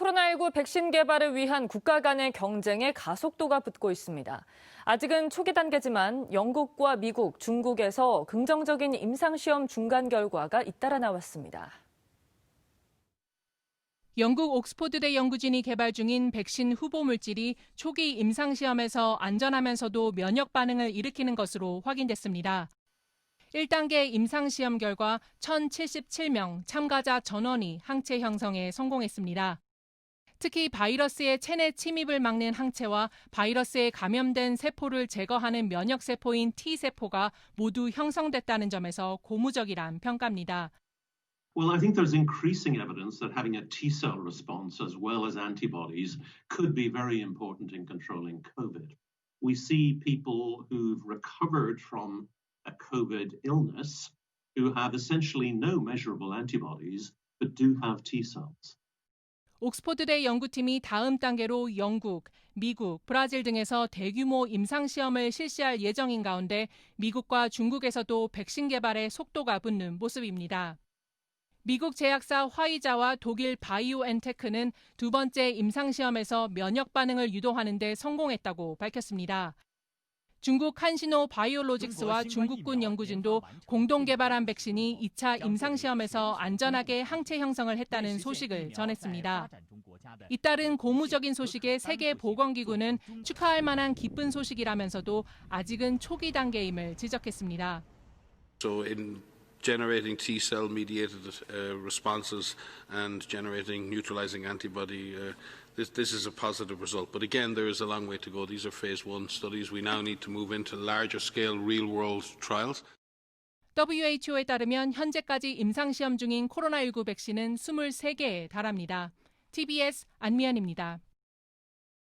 코로나19 백신 개발을 위한 국가 간의 경쟁에 가속도가 붙고 있습니다. 아직은 초기 단계지만 영국과 미국, 중국에서 긍정적인 임상시험 중간 결과가 잇따라 나왔습니다. 영국 옥스포드대 연구진이 개발 중인 백신 후보 물질이 초기 임상시험에서 안전하면서도 면역 반응을 일으키는 것으로 확인됐습니다. 1단계 임상시험 결과 1,077명 참가자 전원이 항체 형성에 성공했습니다. 특히 바이러스의 체내 침입을 막는 항체와 바이러스에 감염된 세포를 제거하는 면역 세포인 T세포가 모두 형성됐다는 점에서 고무적이란 평가입니다. Well, I think there's increasing evidence that having a T cell response as well as antibodies could be very important in controlling COVID. We see people who've recovered from a COVID illness who have essentially no measurable antibodies but do have T cells. 옥스포드대 연구팀이 다음 단계로 영국, 미국, 브라질 등에서 대규모 임상시험을 실시할 예정인 가운데 미국과 중국에서도 백신 개발에 속도가 붙는 모습입니다. 미국 제약사 화이자와 독일 바이오엔테크는 두 번째 임상시험에서 면역 반응을 유도하는 데 성공했다고 밝혔습니다. 중국 한신호 바이오로직스와 중국군 연구진도 공동 개발한 백신이 2차 임상시험에서 안전하게 항체 형성을 했다는 소식을 전했습니다. 잇따른 고무적인 소식에 세계 보건기구는 축하할 만한 기쁜 소식이라면서도 아직은 초기 단계임을 지적했습니다. So in generating T cell mediated uh, responses and generating neutralizing antibody, uh, this, this is a positive result. But again, there is a long way to go. These are phase one studies. We now need to move into larger scale real world trials. WHO에 따르면 현재까지 임상시험 중인 코로나19 백신은 23개에 달합니다. TBS 안미연입니다.